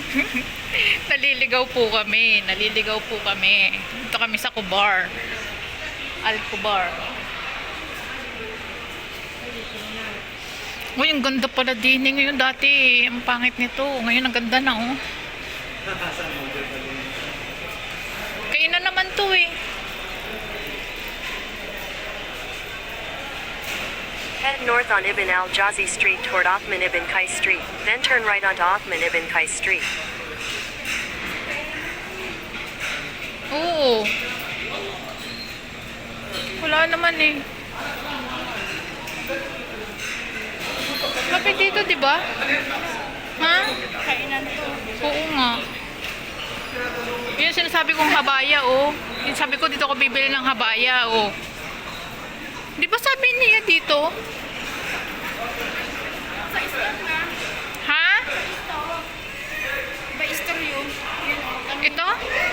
Naliligaw po kami. Naliligaw po kami. Dito kami sa Kubar. Al Kubar. Uy, ang ganda pala din eh. Ngayon dati, ang pangit nito. Ngayon ang ganda na oh. Kainan naman to eh. Head north on Ibn al Jazi Street toward Othman Ibn Qais Street, then turn right onto Othman Ibn Qais Street. Oo. Wala naman eh. Kapit dito, di ba? Ha? Kainan to. Oo nga. Yun sinasabi kong habaya, oh. Yung sabi ko, dito ko bibili ng habaya, oh. Di ba sabi niya dito? Ha?